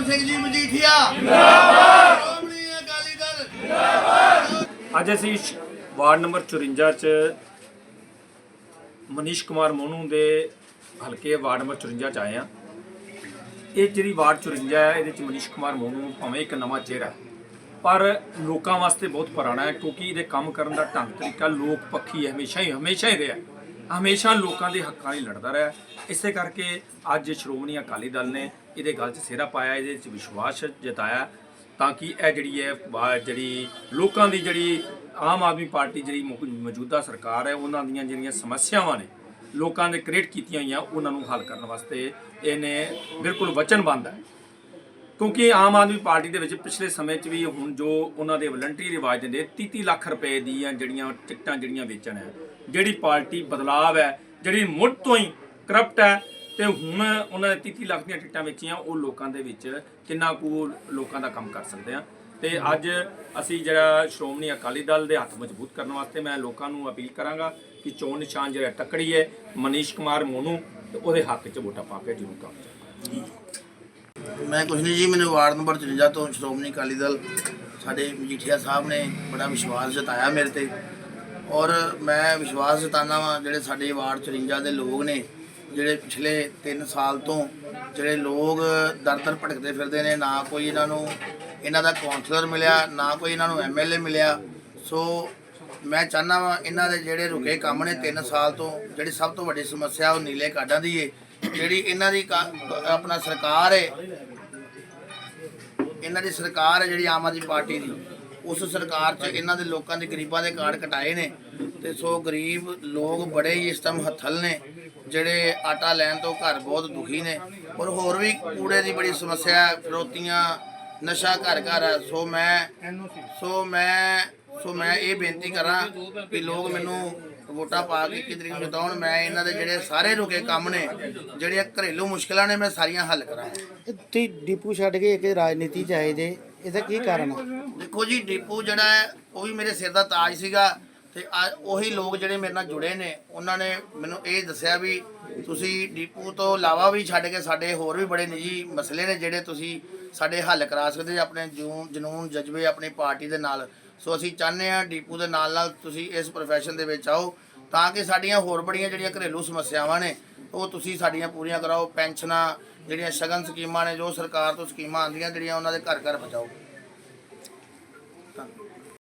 ਸਤਨਾਮ ਸਿੰਘ ਜੀ ਮਜੀਠੀਆ। ਜਿੰਦਾਬਾਦ ਸ਼੍ਰੋਮਣੀ ਅਕਾਲੀ ਦਲ। ਅੱਜ ਅਸੀਂ ਵਾਰਡ ਨੰਬਰ 54 ਚ ਮਨੀਸ਼ ਕੁਮਾਰ ਮੋਨੂ ਦੇ ਹਲਕੇ ਵਾਰਡ ਨੰਬਰ 54 ਚ ਆਏ ਆ ਇਹ ਜਿਹੜੀ ਵਾਰਡ 54 ਹੈ, ਇਹਦੇ ਚ ਮਨੀਸ਼ ਕੁਮਾਰ ਮੋਨੂ ਭਾਵੇਂ ਇੱਕ ਨਵਾਂ ਚਿਹਰਾ ਪਰ ਲੋਕਾਂ ਵਾਸਤੇ ਬਹੁਤ ਪੁਰਾਣਾ ਹੈ, ਕਿਉਂਕਿ ਇਹਦੇ ਕੰਮ ਕਰਨ ਦਾ ਢੰਗ, ਤਰੀਕਾ ਲੋਕ ਪੱਖੀ ਹਮੇਸ਼ਾ ਹੀ ਹਮੇਸ਼ਾ ਹੀ ਰਿਹਾ ਹਮੇਸ਼ਾ ਲੋਕਾਂ ਦੇ ਹੱਕਾਂ ਲਈ ਲੜਦਾ ਰਿਹਾ। ਇਸੇ ਕਰਕੇ ਅੱਜ ਸ਼੍ਰੋਮਣੀ ਅਕਾਲੀ ਦਲ ਨੇ ਇਹਦੇ ਗੱਲ 'ਚ ਸਿਹਰਾ ਪਾਇਆ, ਇਹਦੇ 'ਚ ਵਿਸ਼ਵਾਸ ਜਤਾਇਆ ਤਾਂ ਕਿ ਇਹ ਜਿਹੜੀ ਹੈ ਜਿਹੜੀ ਲੋਕਾਂ ਦੀ ਜਿਹੜੀ ਆਮ ਆਦਮੀ ਪਾਰਟੀ ਜਿਹੜੀ ਮੌਜੂਦਾ ਸਰਕਾਰ ਹੈ, ਉਹਨਾਂ ਦੀਆਂ ਜਿਹੜੀਆਂ ਸਮੱਸਿਆਵਾਂ ਨੇ, ਲੋਕਾਂ ਦੇ ਕ੍ਰੀਏਟ ਕੀਤੀਆਂ ਹੋਈਆਂ, ਉਹਨਾਂ ਨੂੰ ਹੱਲ ਕਰਨ ਵਾਸਤੇ ਇਹਨੇ ਬਿਲਕੁਲ ਵਚਨਬੱਧ ਹੈ। ਕਿਉਂਕਿ ਆਮ ਆਦਮੀ ਪਾਰਟੀ ਦੇ ਵਿੱਚ ਪਿਛਲੇ ਸਮੇਂ 'ਚ ਵੀ ਹੁਣ ਜੋ ਉਹਨਾਂ ਦੇ ਵਲੰਟਰੀ ਰਿਵਾਜ ਦਿੰਦੇ 30 ਲੱਖ ਰੁਪਏ ਦੀਆਂ ਜਿਹੜੀਆਂ ਟਿਕਟਾਂ ਜਿਹੜੀਆਂ ਵੇਚਣ ਹੈ, ਜਿਹੜੀ ਪਾਰਟੀ ਬਦਲਾਵ ਹੈ, ਜਿਹੜੀ ਮੁੱਢ ਤੋਂ ਹੀ ਕਰਪਟ ਹੈ, ਤੇ ਹੁਣ ਉਹਨਾਂ ਨੇ 30 ਲੱਖ ਦੀਆਂ ਟਿਕਟਾਂ ਵੇਚੀਆਂ, ਉਹ ਲੋਕਾਂ ਦੇ ਵਿੱਚ ਕਿੰਨਾ ਕੁ ਲੋਕਾਂ ਦਾ ਕੰਮ ਕਰ ਸਕਦੇ ਆ। ਤੇ ਅੱਜ ਅਸੀਂ ਜਿਹੜਾ ਸ਼੍ਰੋਮਣੀ ਅਕਾਲੀ ਦਲ ਦੇ ਹੱਥ ਮਜ਼ਬੂਤ ਕਰਨ ਵਾਸਤੇ ਮੈਂ ਲੋਕਾਂ ਨੂੰ ਅਪੀਲ ਕਰਾਂਗਾ ਕਿ ਚੋਣ ਨਿਸ਼ਾਨ ਜਿਹੜਾ ਟੱਕੜੀ ਹੈ, ਮਨੀਸ਼ ਕੁਮਾਰ ਮੋਨੂ ਤੇ ਉਹਦੇ ਹੱਕ 'ਚ ਵੋਟਾਂ ਪਾ ਕੇ ਜ਼ਰੂਰ ਕੰਮ ਕਰੋ। ਮੈਂ ਕੁਛ ਨਹੀਂ ਜੀ, ਮੈਨੂੰ ਵਾਰਡ ਨੰਬਰ 54 ਤੋਂ ਸ਼੍ਰੋਮਣੀ ਅਕਾਲੀ ਦਲ ਸਾਡੇ ਮਜੀਠੀਆ ਸਾਹਿਬ ਨੇ ਬੜਾ ਵਿਸ਼ਵਾਸ ਜਤਾਇਆ ਮੇਰੇ ਤੇ। ਔਰ ਮੈਂ ਵਿਸ਼ਵਾਸ ਜਤਾਨਾ ਵਾਂ, ਜਿਹੜੇ ਸਾਡੇ ਵਾਰਡ 54 ਦੇ ਲੋਕ ਨੇ, ਜਿਹੜੇ ਪਿਛਲੇ 3 ਸਾਲ ਤੋਂ ਜਿਹੜੇ ਲੋਕ ਦਰ ਦਰ ਭਟਕਦੇ ਫਿਰਦੇ ਨੇ, ਨਾ ਕੋਈ ਇਹਨਾਂ ਨੂੰ ਇਹਨਾਂ ਦਾ ਕਾਉਂਸਲਰ ਮਿਲਿਆ, ਨਾ ਕੋਈ ਇਹਨਾਂ ਨੂੰ ਐਮਐਲਏ ਮਿਲਿਆ। ਸੋ ਮੈਂ ਚਾਹੁੰਦਾ ਵਾਂ, ਇਹਨਾਂ ਦੇ ਜਿਹੜੇ ਰੁਕੇ ਕੰਮ ਨੇ 3 ਸਾਲ ਤੋਂ, ਜਿਹੜੀ ਸਭ ਤੋਂ ਵੱਡੀ ਸਮੱਸਿਆ ਉਹ ਨੀਲੇ ਕਾਰਡਾਂ ਦੀ ਏ। ਜਿਹੜੀ ਇਹਨਾਂ ਦੀ ਕਾ- ਆਪਣਾ ਸਰਕਾਰ ਏ ਇਹਨਾਂ ਦੀ ਸਰਕਾਰ ਹੈ ਜਿਹੜੀ ਆਮ ਆਦਮੀ ਪਾਰਟੀ ਦੀ ਉਸ ਸਰਕਾਰ 'ਚ ਇਹਨਾਂ ਦੇ ਲੋਕਾਂ ਦੇ ਗਰੀਬਾਂ ਦੇ ਕਾਰਡ ਕਟਾਏ ਨੇ ਤੇ ਸੋ ਗਰੀਬ ਲੋਕ ਬੜੇ ਹੀ ਇਸ ਟਾਈਮ ਹੱਥਲ ਨੇ ਜਿਹੜੇ ਆਟਾ ਲੈਣ ਤੋਂ ਘਰ ਬਹੁਤ ਦੁਖੀ ਨੇ। ਔਰ ਹੋਰ ਵੀ ਕੂੜੇ ਦੀ ਬੜੀ ਸਮੱਸਿਆ ਹੈ, ਫਿਰੋਤੀਆਂ ਨਸ਼ਾ ਘਰ ਘਰ ਹੈ ਸੋ ਮੈਂ ਸੋ ਮੈਂ ਸੋ ਮੈਂ ਇਹ ਬੇਨਤੀ ਕਰਾਂ ਕਿ ਲੋਕ ਮੈਨੂੰ ਵੋਟਾਂ ਪਾ ਕੇ ਕਿਦਰੀ ਨੂੰ ਜਿਤਾਉਣ ਮੈਂ ਇਹਨਾਂ ਦੇ ਜਿਹੜੇ ਸਾਰੇ ਰੁਕੇ ਕੰਮ ਨੇ ਜਿਹੜੀਆਂ ਘਰੇਲੂ ਮੁਸ਼ਕਲਾਂ ਨੇ ਮੈਂ ਸਾਰੀਆਂ ਹੱਲ ਕਰਾਂਗਾ। ਤੁਸੀਂ ਡਿਪੂ ਛੱਡ ਕੇ ਇੱਕ ਰਾਜਨੀਤੀ ਚ ਆਏ ਜੇ ਇਹਦਾ ਕੀ ਕਾਰਨ ਹੈ ਦੇਖੋ ਜੀ ਡੀਪੂ ਜਿਹੜਾ ਹੈ ਉਹ ਵੀ ਮੇਰੇ ਸਿਰ ਦਾ ਤਾਜ ਸੀਗਾ ਤੇ ਉਹੀ ਲੋਕ ਜਿਹੜੇ ਮੇਰੇ ਨਾਲ ਜੁੜੇ ਨੇ ਉਹਨਾਂ ਨੇ ਮੈਨੂੰ ਇਹ ਦੱਸਿਆ ਵੀ ਤੁਸੀਂ ਡੀਪੂ ਤੋਂ ਇਲਾਵਾ ਵੀ ਛੱਡ ਕੇ ਸਾਡੇ ਹੋਰ ਵੀ ਬੜੇ ਨਿੱਜੀ ਮਸਲੇ ਨੇ ਜਿਹੜੇ ਤੁਸੀਂ ਸਾਡੇ ਹੱਲ ਕਰਾ ਸਕਦੇ ਆਪਣੇ ਜੂਨ, ਜਨੂਨ ਜਜ਼ਬੇ ਆਪਣੀ ਪਾਰਟੀ ਦੇ ਨਾਲ। ਸੋ ਅਸੀਂ ਚਾਹੁੰਦੇ ਆ ਡੀਪੂ ਦੇ ਨਾਲ ਨਾਲ ਤੁਸੀਂ ਇਸ profession ਦੇ ਵਿੱਚ ਆਓ ਤਾਂ ਕਿ ਸਾਡੀਆਂ ਹੋਰ ਬੜੀਆਂ ਜਿਹੜੀਆਂ ਘਰੇਲੂ ਸਮੱਸਿਆਵਾਂ ਨੇ, ਉਹ ਤੁਸੀਂ ਸਾਡੀਆਂ ਪੂਰੀਆਂ ਕਰਾਓ। ਪੈਨਸ਼ਨਾਂ ਜਿਹੜੀਆਂ ਸ਼ਗਨ ਸਕੀਮਾਂ ਨੇ, ਜੋ ਸਰਕਾਰ ਤੋਂ ਸਕੀਮਾਂ ਆਉਂਦੀਆਂ, ਜਿਹੜੀਆਂ ਉਹਨਾਂ ਦੇ ਘਰ ਘਰ ਪਹੁੰਚਾਓ